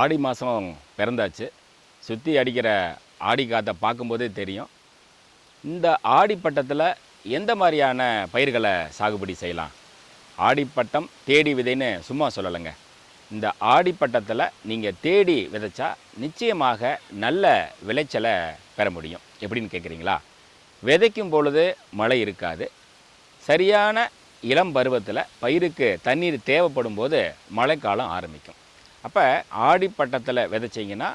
ஆடி மாதம் பிறந்தாச்சு. சுற்றி அடிக்கிற ஆடி காற்றை பார்க்கும்போதே தெரியும். இந்த ஆடிப்பட்டத்தில் எந்த மாதிரியான பயிர்களை சாகுபடி செய்யலாம்? ஆடிப்பட்டம் தேடி விதைன்னு சும்மா சொல்லலைங்க. இந்த ஆடிப்பட்டத்தில் நீங்கள் தேடி விதைச்சா நிச்சயமாக நல்ல விளைச்சலை பெற முடியும். எப்படின்னு கேட்குறீங்களா விதைக்கும் பொழுது மழை இருக்காது. சரியான இளம் பருவத்தில் பயிருக்கு தண்ணீர் தேவைப்படும் போது மழைக்காலம் ஆரம்பிக்கும். அப்போ ஆடிப்பட்டத்தில் விதைச்சிங்கன்னா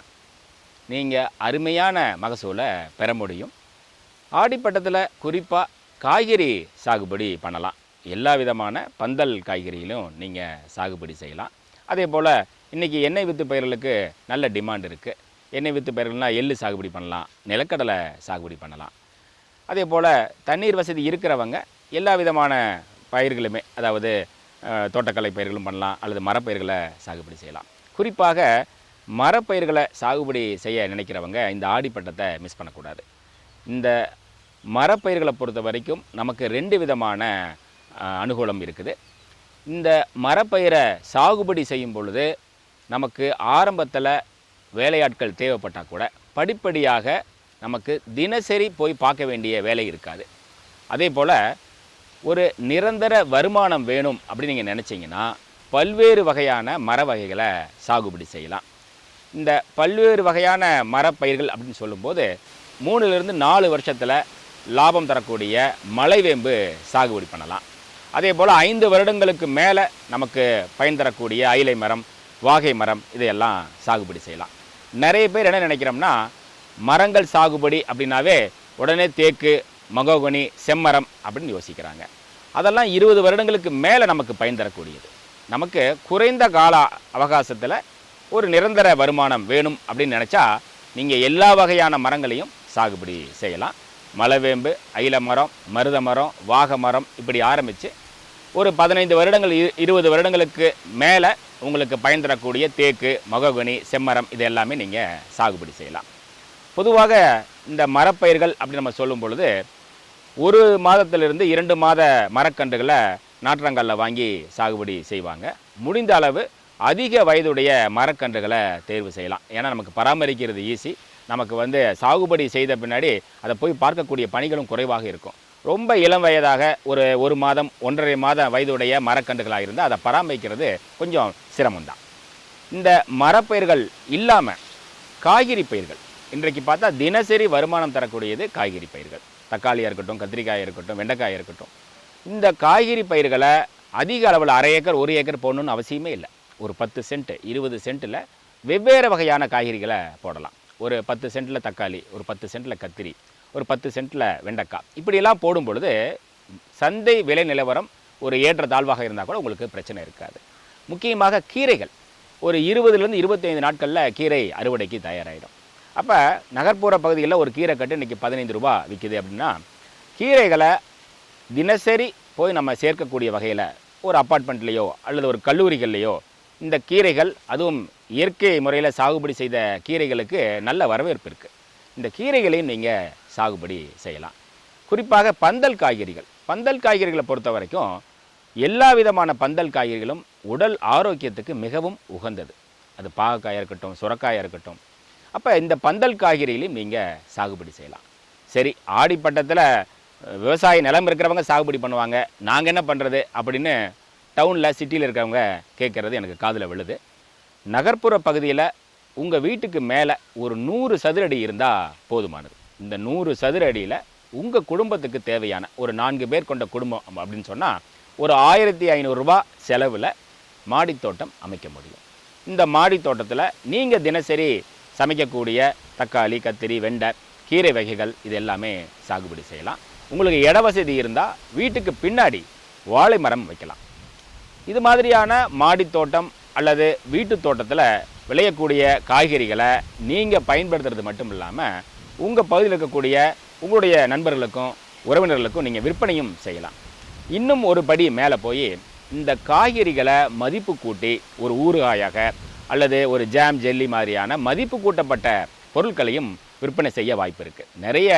நீங்கள் அருமையான மகசூலை பெற முடியும். ஆடிப்பட்டத்தில் குறிப்பாக காய்கறி சாகுபடி பண்ணலாம். எல்லா விதமான பந்தல் காய்கறியிலும் நீங்கள் சாகுபடி செய்யலாம். அதே போல் இன்றைக்கி எண்ணெய் வித்து பயிர்களுக்கு நல்ல டிமாண்ட் இருக்குது எண்ணெய் வித்து பயிர்கள்னால் எள்ளு சாகுபடி பண்ணலாம். நிலக்கடலை சாகுபடி பண்ணலாம். அதே போல் தண்ணீர் வசதி இருக்கிறவங்க எல்லா விதமான பயிர்களுமே அதாவது தோட்டக்கலை பயிர்களும் பண்ணலாம் அல்லது மரப்பயிர்களை சாகுபடி செய்யலாம். குறிப்பாக மரப்பயிர்களை சாகுபடி செய்ய நினைக்கிறவங்க இந்த ஆடிப்பட்டத்தை மிஸ் பண்ணக்கூடாது. இந்த மரப்பயிர்களை பொறுத்த வரைக்கும் நமக்கு ரெண்டு விதமான அனுகூலம் இருக்குது. இந்த மரப்பயிரை சாகுபடி செய்யும் பொழுது நமக்கு ஆரம்பத்தில் வேலையாட்கள் தேவைப்பட்டால் கூட படிப்படியாக நமக்கு தினசரி போய் பார்க்க வேண்டிய வேலை இருக்காது. அதே போல் ஒரு நிரந்தர வருமானம் வேணும் அப்படின்னு நீங்கள் நினச்சிங்கன்னா பல்வேறு வகையான மர வகைகளை சாகுபடி செய்யலாம். இந்த பல்வேறு வகையான மரப்பயிர்கள் அப்படின்னு சொல்லும்போது மூணுலேருந்து நாலு வருஷத்தில் லாபம் தரக்கூடிய மலைவேம்பு சாகுபடி பண்ணலாம். அதே போல் ஐந்து வருடங்களுக்கு மேலே நமக்கு பயன் தரக்கூடிய அயிலை மரம் வாகை மரம் இதையெல்லாம் சாகுபடி செய்யலாம். நிறைய பேர் என்ன நினைக்கிறோம்னா மரங்கள் சாகுபடி அப்படின்னாவே உடனே தேக்கு மகோகனி செம்மரம் அப்படின்னு யோசிக்கிறாங்க. அதெல்லாம் இருபது வருடங்களுக்கு மேலே நமக்கு பயன் தரக்கூடியது. நமக்கு குறைந்த கால அவகாசத்தில் ஒரு நிரந்தர வருமானம் வேணும் அப்படின்னு நினச்சா நீங்கள் எல்லா வகையான மரங்களையும் சாகுபடி செய்யலாம். மலவேம்பு அயில மரம் மருத மரம் வாக மரம் இப்படி ஆரம்பித்து ஒரு பதினைந்து வருடங்கள் இரு- இருபது வருடங்களுக்கு மேலே உங்களுக்கு பயன் தரக்கூடிய தேக்கு மகோகனி செம்மரம் இது எல்லாமே நீங்கள் சாகுபடி செய்யலாம். பொதுவாக இந்த மரப்பயிர்கள் அப்படி நம்ம சொல்லும் பொழுது ஒரு மாதத்திலிருந்து இரண்டு மாத மரக்கன்றுகளை நாற்றங்கல்ல வாங்கி சாகுபடி செய்வாங்க. முடிந்த அளவு அதிக வயதுடைய மரக்கன்றுகளை தேர்வு செய்யலாம். ஏன்னா நமக்கு பராமரிக்கிறது ஈஸி நமக்கு வந்து சாகுபடி செய்த பின்னாடி அதை போய் பார்க்கக்கூடிய பணிகளும் குறைவாக இருக்கும். ரொம்ப இளம் வயதாக ஒரு ஒரு மாதம் ஒன்றரை மாத வயதுடைய மரக்கன்றுகளாக இருந்தால் அதை பராமரிக்கிறது கொஞ்சம் சிரமம்தான் இந்த மரப்பயிர்கள் இல்லாமல் காய்கறி பயிர்கள். இன்றைக்கு பார்த்தா தினசரி வருமானம் தரக்கூடியது காய்கறி பயிர்கள். தக்காளியாக இருக்கட்டும் கத்திரிக்காயாக இருக்கட்டும் வெண்டைக்காயாக இருக்கட்டும். இந்த காய்கறி பயிர்களை அதிக அளவில் அரை ஏக்கர் ஒரு ஏக்கர் போடணும்னு அவசியமே இல்லை. ஒரு பத்து சென்ட் இருபது சென்ட்டில் வெவ்வேறு வகையான காய்கறிகளை போடலாம். ஒரு பத்து சென்ட்டில் தக்காளி ஒரு பத்து சென்ட்டில் கத்திரி ஒரு பத்து சென்ட்டில் வெண்டைக்காய். இப்படியெல்லாம் போடும் பொழுது சந்தை விலை நிலவரம் ஒரு ஏற்ற தாழ்வாக இருந்தால் கூட உங்களுக்கு பிரச்சனை இருக்காது. முக்கியமாக கீரைகள். ஒரு இருபதுலேருந்து இருபத்தைந்து நாட்களில் கீரை அறுவடைக்கு தயாராகிடும் அப்போ நகர்ப்புற பகுதிகளில் ஒரு கீரை கட்டு இன்றைக்கி பதினைந்து ரூபா விற்கிது அப்படின்னா கீரைகளை தினசரி போய் நம்ம சேர்க்கக்கூடிய வகையில் ஒரு அப்பார்ட்மெண்ட்லேயோ அல்லது ஒரு கல்லூரிகள்லேயோ இந்த கீரைகள் அதுவும் இயற்கை முறையில் சாகுபடி செய்த கீரைகளுக்கு நல்ல வரவேற்பு இருக்குது இந்த கீரைகளையும் நீங்கள் சாகுபடி செய்யலாம். குறிப்பாக பந்தல் காய்கறிகள். பந்தல் காய்கறிகளை பொறுத்த வரைக்கும் எல்லா விதமான பந்தல் காய்கறிகளும் உடல் ஆரோக்கியத்துக்கு மிகவும் உகந்தது. அது பாகக்காயாக இருக்கட்டும் சுரக்காயாக இருக்கட்டும். அப்போ இந்த பந்தல் காய்கறிகளையும் நீங்கள் சாகுபடி செய்யலாம். சரி ஆடிப்பட்டத்தில் விவசாய நிலம் இருக்கிறவங்க சாகுபடி பண்ணுவாங்க. நாங்கள் என்ன பண்ணுறது அப்படின்னு டவுனில் சிட்டியில் இருக்கிறவங்க கேட்குறது எனக்கு காதில் விழுது. நகர்ப்புற பகுதியில் உங்கள் வீட்டுக்கு மேலே ஒரு நூறு சதுரடி இருந்தால் போதுமானது. இந்த நூறு சதுர அடியில் உங்கள் குடும்பத்துக்கு தேவையான ஒரு நான்கு பேர் கொண்ட குடும்பம் அப்படின்னு சொன்னால் ஒரு ஆயிரத்தி ஐநூறுரூபா செலவில் மாடித்தோட்டம் அமைக்க முடியும். இந்த மாடித்தோட்டத்தில் நீங்கள் தினசரி சமைக்கக்கூடிய தக்காளி கத்திரி வெண்டை கீரை வகைகள் இது எல்லாமே சாகுபடி செய்யலாம். உங்களுக்கு இட வசதி இருந்தால் வீட்டுக்கு பின்னாடி வாழை மரம் வைக்கலாம். இது மாதிரியான மாடித்தோட்டம் அல்லது வீட்டு தோட்டத்தில் விளையக்கூடிய காய்கறிகளை நீங்கள் பயன்படுத்துறது மட்டும் இல்லாமல் உங்கள் பகுதியில் இருக்கக்கூடிய உங்களுடைய நண்பர்களுக்கும் உறவினர்களுக்கும் நீங்கள் விற்பனையும் செய்யலாம். இன்னும் ஒரு படி மேலே போய் இந்த காய்கறிகளை மதிப்பு கூட்டி ஒரு ஊறுகாயாக அல்லது ஒரு ஜாம் ஜெல்லி மாதிரியான மதிப்பு கூட்டப்பட்ட பொருட்களையும் விற்பனை செய்ய வாய்ப்பு இருக்குது நிறைய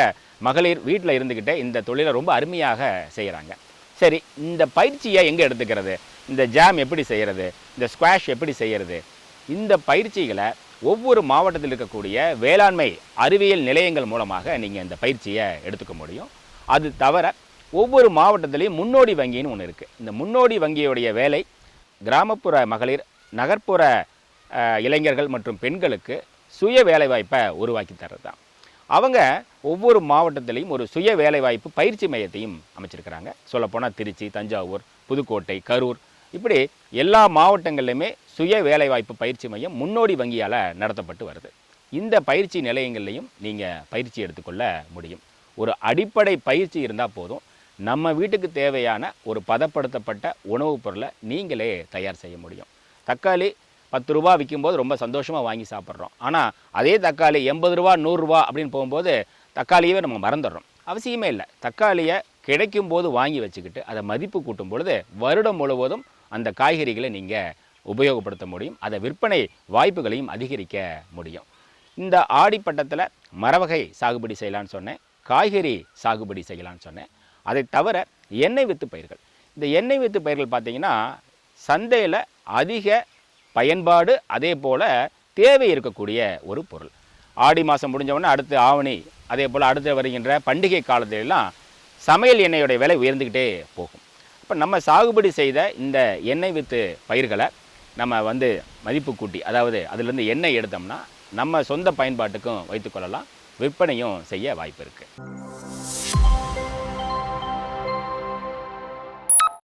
மகளிர் வீட்டில் இருந்துக்கிட்டே இந்த தொழிலை ரொம்ப அருமையாக செய்கிறாங்க. சரி இந்த பயிற்சியை எங்கே எடுத்துக்கிறது? இந்த ஜாம் எப்படி செய்கிறது? இந்த ஸ்குவாஷ் எப்படி செய்கிறது? இந்த பயிற்சிகளை ஒவ்வொரு மாவட்டத்தில் இருக்கக்கூடிய வேளாண்மை அறிவியல் நிலையங்கள் மூலமாக நீங்கள் இந்த பயிற்சியை எடுத்துக்க முடியும். அது தவிர ஒவ்வொரு மாவட்டத்திலையும் முன்னோடி வங்கின்னு ஒன்று இருக்குது இந்த முன்னோடி வங்கியுடைய வேலை கிராமப்புற மகளிர் நகர்ப்புற இளைஞர்கள் மற்றும் பெண்களுக்கு சுய வேலைவாய்ப்பை உருவாக்கி தர்றது தான் அவங்க ஒவ்வொரு மாவட்டத்திலையும் ஒரு சுய வேலைவாய்ப்பு பயிற்சி மையத்தையும் அமைச்சிருக்கிறாங்க. சொல்லப்போனால் திருச்சி தஞ்சாவூர் புதுக்கோட்டை கரூர். இப்படி எல்லா மாவட்டங்கள்லையுமே சுய வேலைவாய்ப்பு பயிற்சி மையம் முன்னோடி வங்கியால் நடத்தப்பட்டு வருது. இந்த பயிற்சி நிலையங்கள்லையும் நீங்கள் பயிற்சி எடுத்துக்கொள்ள முடியும். ஒரு அடிப்படை பயிற்சி இருந்தால் போதும். நம்ம வீட்டுக்கு தேவையான ஒரு பதப்படுத்தப்பட்ட உணவுப் பொருளை நீங்களே தயார் செய்ய முடியும். தக்காளி பத்து ரூபா விற்கும்போது ரொம்ப சந்தோஷமாக வாங்கி சாப்பிட்றோம். ஆனால் அதே தக்காளி எண்பது ரூபா நூறுரூவா அப்படின்னு போகும்போது தக்காளியவே நம்ம மறந்துடுறோம். அவசியமே இல்லை. தக்காளியை கிடைக்கும் போது வாங்கி வச்சுக்கிட்டு அதை மதிப்பு கூட்டும் பொழுது வருடம் முழுவதும் அந்த காய்கறிகளை நீங்கள் உபயோகப்படுத்த முடியும். அதை விற்பனை வாய்ப்புகளையும் அதிகரிக்க முடியும். இந்த ஆடிப்பட்டத்தில் மரவகை சாகுபடி செய்யலான்னு சொன்னேன். காய்கறி சாகுபடி செய்யலான்னு சொன்னேன். அதை தவிர எண்ணெய் வித்து பயிர்கள். இந்த எண்ணெய் வித்து பயிர்கள் பார்த்தீங்கன்னா சந்தையில் அதிக பயன்பாடு அதே போல் தேவை இருக்கக்கூடிய ஒரு பொருள். ஆடி மாதம் முடிஞ்சவொடனே அடுத்து ஆவணி அதே போல் அடுத்து வருகின்ற பண்டிகை காலத்திலெல்லாம் சமையல் எண்ணெயோட விலை உயர்ந்துக்கிட்டே போகும். இப்போ நம்ம சாகுபடி செய்த இந்த எண்ணெய் வித்து பயிர்களை நம்ம வந்து மதிப்பு கூட்டி அதாவது அதிலிருந்து எண்ணெய் எடுத்தோம்னா நம்ம சொந்த பயன்பாட்டுக்கும் வைத்துக்கொள்ளலாம் விற்பனையும் செய்ய வாய்ப்பு இருக்குது